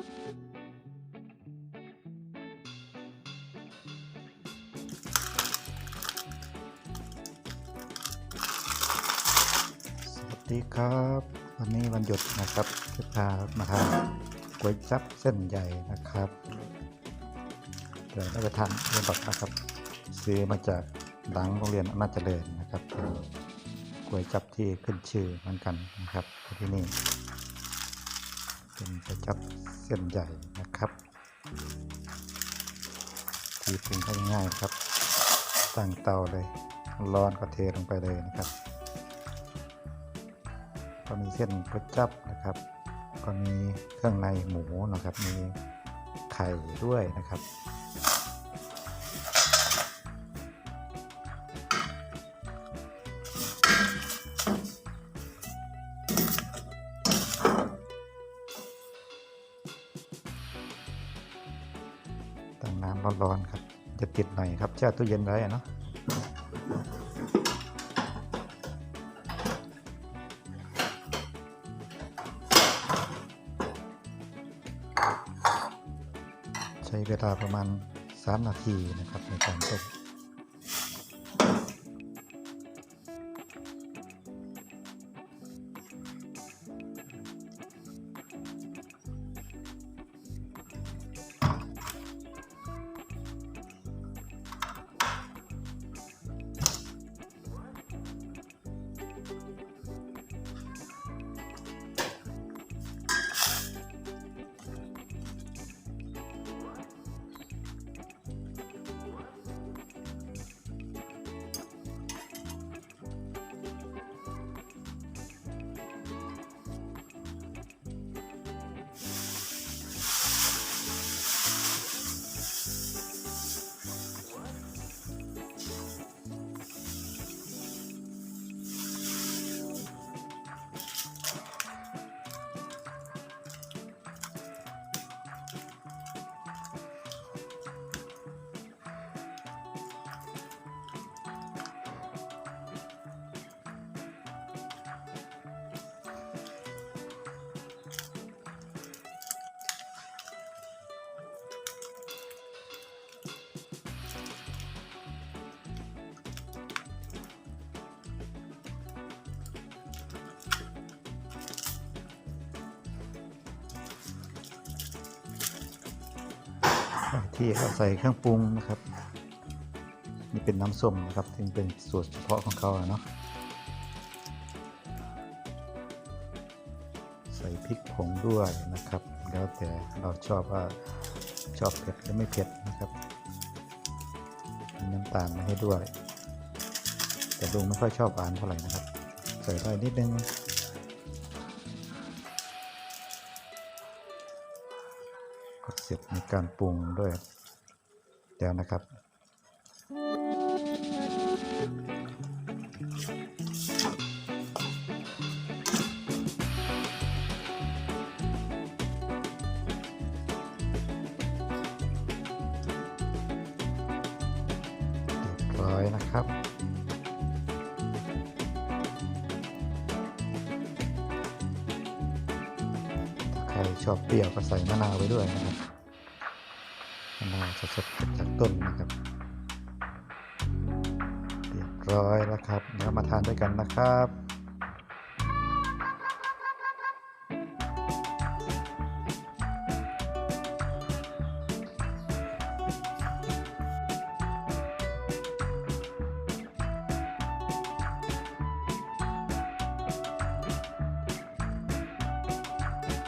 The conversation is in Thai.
สวัสดีครับวันนี้วันหยุดนะครับจะพามาทานก๋วยจั๊บเส้นใหญ่นะครับเดี๋ยวเราจะทานเรียนบอกนะครับ ซื้อมาจากหลังโรงเรียนอำนาจเจริญนะครับก๋วยจั๊บที่ขึ้นชื่อเหมือนกันนะครับที่นี่ เป็นกระจับเส้นใหญ่นะครับที่ปรุงง่ายๆครับ ตั้งเตาเลย ร้อนก็เทลงไปเลยนะครับ ก็มีเส้นกระจับนะครับ ก็มีเครื่องในหมูนะครับ มีไข่ด้วยนะครับ ตั้งน้ำร้อนๆครับ จะติดหน่อยครับแช่ตู้เย็นไว้อะเนาะใช้เวลาประมาณ 3 นาทีนะครับในการต้ม ที่เขาใส่เครื่องปรุงนะครับ นี่เป็นน้ำส้มนะครับซึ่งเป็นสูตรเฉพาะของเขาเนาะใส่พริกผงด้วยนะครับ แล้วแต่เราชอบว่าชอบเผ็ดหรือไม่เผ็ดนะครับมีน้ำตาลมาให้ด้วย แต่ลุงไม่ค่อยชอบหวานเท่าไหร่นะครับ ใส่ได้นิดนึง ร็จในการปรุงด้วยแล้วนะครับเรียบร้อยนะครับ ถ้าใครชอบเปรี้ยวก็ใส่มะนาวไว้ด้วยนะครับ สดๆจากต้นนะครับเรียบร้อยแล้วครับเดี๋ยวมาทานด้วยกันนะครับ